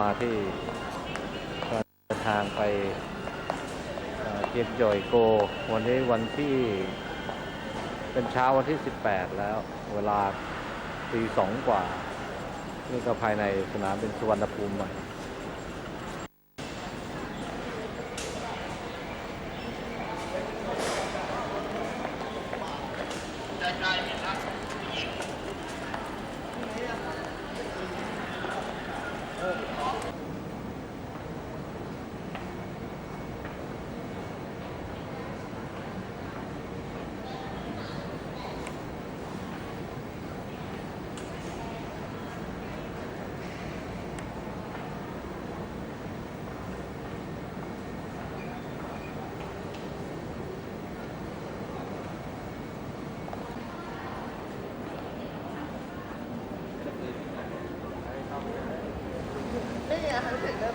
มาที่การเดินทางไปเจียงจอยโก วันนี้วันที่เป็นเช้าวันที่ 18 แล้ว เวลาตีสองกว่า นี่ก็ภายในสนามเป็นสุวรรณภูมิใหม่ あっ。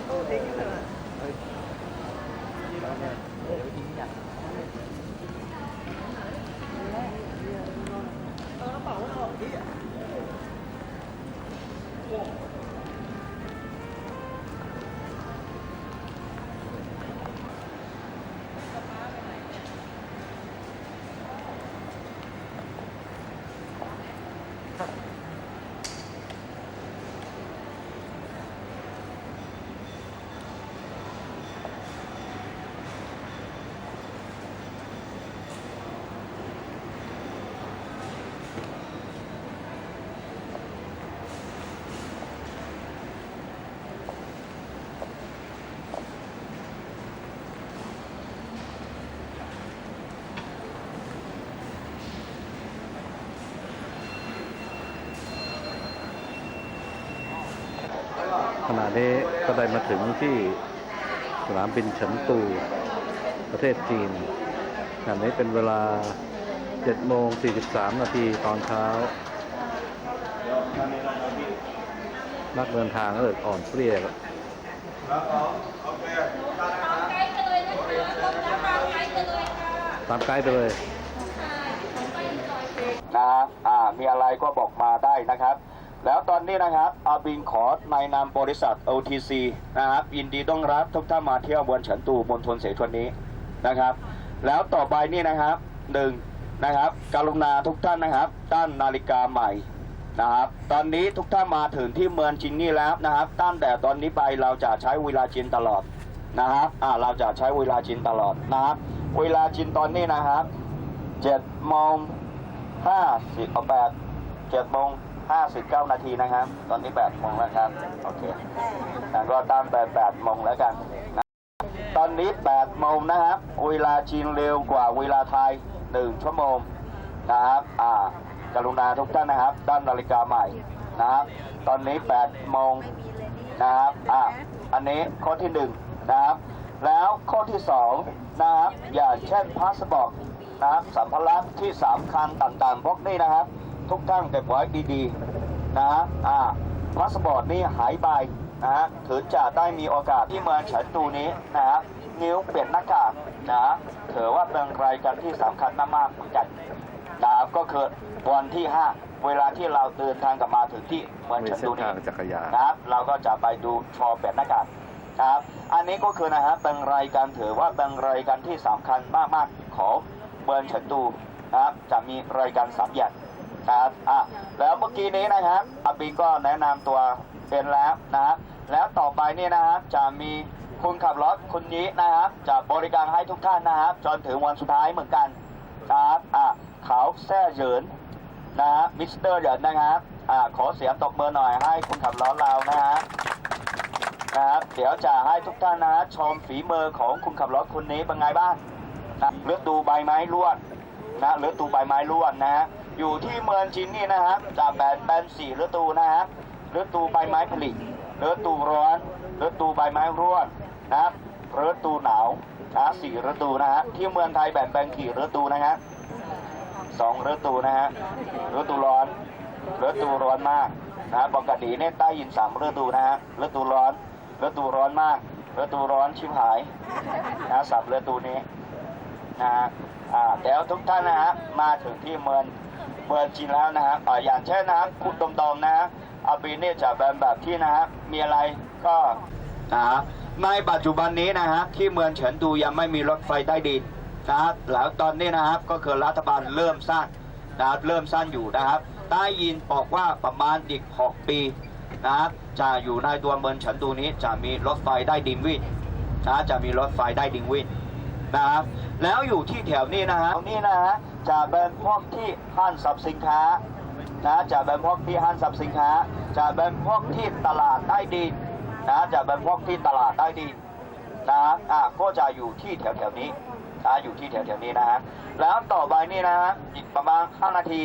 เขาถึงแล้วตู้ทิ้งเลย เออกระเป๋ามันออกที่อะ ขณะนี้ก็ได้มาถึงที่สนามบินเฉินตูประเทศจีนขณะนี้เป็นเวลา7โมง43 นาทีตอนเช้า นักเดินทางก็เลยอ่อนเปรี้ยครับไกด์ไปเลยนะคะลงน้ำตามไกด์ไปเลยค่ะตามไกด์ไปเลยใช่ของไปจอยนะครับอ่ามีอะไรก็บอกมาได้นะครับ แล้วตอนนี้นะครับอาบินขอในนามบริษัท OTC นะครับยินดีต้อนรับทุกท่านมาเที่ยวบนเฉินตูบนทนเสฉวนนี้นะครับ แล้วต่อไปนี่นะครับหนึ่งนะครับกรุณาทุกท่านนะครับตั้งนาฬิกาใหม่นะครับตอนนี้ทุกท่านมาถึงที่เมืองจินนี่แล้วนะครับตั้งแต่ตอนนี้ไปเราจะใช้เวลาจินตลอดนะครับอ่าเราจะใช้เวลาจินตลอดนะครับเวลาจินตอนนี้นะครับเจ็ดโมงห้าสิบเอาแปดเจ็ดโมง ห้าสิบเก้านาทีนะครับ ตอนนี้แปดโมงแล้วครับ โอเคแล้วก็ตามแปดแปดโมงแล้วกันนะตอนนี้แปดโมงนะครับ เวลาจีนเร็วกว่าเวลาไทยหนึ่งชั่วโมงนะครับอ่ากรุณาทุกท่านนะครับตั้งนาฬิกาใหม่นะครับ ตอนนี้แปดโมงนะครับอ่าอันนี้ข้อที่หนึ่งนะครับ แล้วข้อที่สองนะครับ อย่าเช่นพาสปอร์ตนะครับสัมภาระที่สำคัญต่างๆพวกนี้นะครับ ทุกท่านเก็บไว้ดีๆนะฮะอ่าพาสปอร์ตนี่หายไปนะฮะถึงจะได้มีโอกาสที่เมืองเฉินตูนี้นะฮะนิ้วเปลี่ยนหน้ากากนะฮะถือว่าเป็นรายการที่สำคัญมากๆเหมือนกันนะครับก็คือวันที่ 5 เวลาที่เราเดินทางกลับมาถึงที่เมืองมีเฉินเส้นตูนี้ทางจักรยานนะครับเราก็จะไปดูโชว์เป็ดหน้ากากนะครับอันนี้ก็คือนะฮะเป็นรายการถือว่าเป็นรายการที่สำคัญมากๆของเมืองเฉินตูนะครับจะมีรายการสามอย่าง นะครับอะแล้วเมื่อกี้นี้นะครับอาบีก็แนะนำตัวเป็นแล้วนะครับแล้วต่อไปนี่นะครับจะมีคุณขับรถคุณนี้นะครับจะบริการให้ทุกท่านนะครับ จนถึงวันสุดท้ายเหมือนกันนะครับอะเขาแซ่เหยินนะฮะมิสเตอร์เหยินนะครับอ่าขอเสียงตบมือหน่อยให้คุณขับรถเรานะฮะนะครับเดี๋ยวจะให้ทุกท่านนะชมฝีมือของคุณขับรถคนนี้เป็นไงบ้างนะฤดูใบไม้ร่วงนะฤดูใบไม้ร่วงนะฮะ อยู่ที่เมืองจินนี่นะฮะจะแบ่งเป็นสี่ฤดูนะฮะฤดูใบไม้ผลิฤดูร้อนฤดูใบไม้ร่วงนะครับฤดูหนาวนะสี่ฤดูนะฮะที่เมืองไทยแบ่งเป็นกี่ฤดูนะฮะสองฤดูนะฮะฤดูร้อนฤดูร้อนมากนะปกติเนี่ยใต้ยินสามฤดูนะฮะฤดูร้อนฤดูร้อนมากฤดูร้อนชิบหายนะสับฤดูนี้นะฮะอ่าเดี๋ยวทุกท่านนะฮะมาถึงที่เมือง เมืองจีนแล้วนะฮะอ่าอย่างเช่นนะฮะพูดตรงๆนะฮะอาปีเนี่ยจะเป็นแบบที่นะฮะมีอะไรก็นะครับในปัจจุบันนี้นะครับที่เมืองเฉินตูยังไม่มีรถไฟใต้ดินนะครับแล้วตอนนี้นะครับก็คือรัฐบาลเริ่มสร้างนะครับเริ่มสร้างอยู่นะครับได้ยินบอกว่าประมาณอีก6ปีนะครับจะอยู่ในตัวเมืองเฉินตูนี้จะมีรถไฟใต้ดินวิ่งนะจะมีรถไฟใต้ดินวิ่งนะครับแล้วอยู่ที่แถวนี้นะฮะแถวนี้นะฮะ จะเป็นพวกที่ห้างสรรพสินค้านะจะเป็นพวกที่ห้างสรรพสินค้าจะเป็นพวกที่ตลาดใต้ดินนะจะเป็นพวกที่ตลาดใต้ดินนะอะก็จะอยู่ที่แถวแถวๆนี้นะอยู่ที่แถวแถวๆนี้นะฮะแล้วต่อไปนี่นะฮะอีกประมาณ5นาที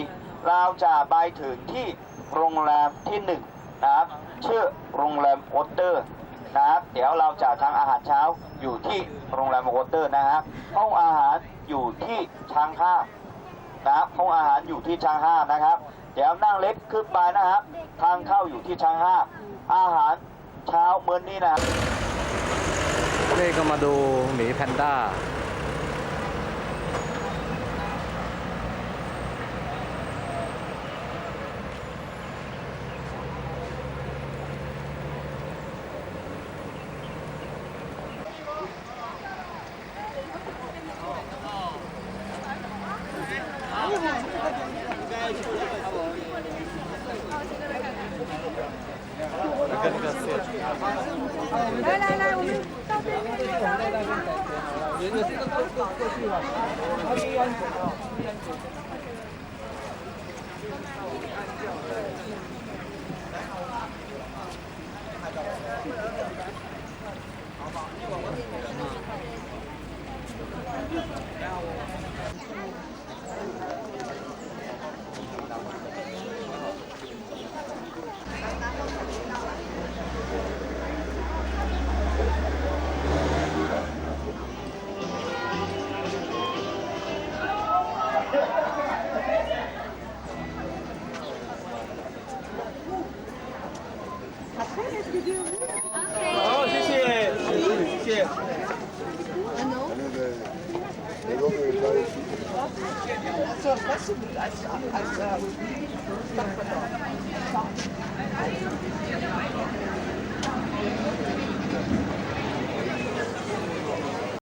เราจะไปถึงที่โรงแรมที่หนึ่งนะครับชื่อโรงแรมโอเตอร์นะครับเดี๋ยวเราจะทานอาหารเช้าอยู่ที่โรงแรมโอเตอร์นะครับห้องอาหารอยู่ที่ช้างห้า นะครับห้องอาหารอยู่ที่ช้างห้านะครับ เดี๋ยวนั่งเล็กขึ้นไปนะครับ ทางเข้าอยู่ที่ช้างห้าอาหารเช้ามื้อนี้นะครับนี่ก็มาดูหมีแพนด้า 来来来，我们到对面去找人拿。沿着这个过过过去吧，那边安全啊，安全。好吧，一会儿我给你们。so was du als, als äh, Stadtverlag.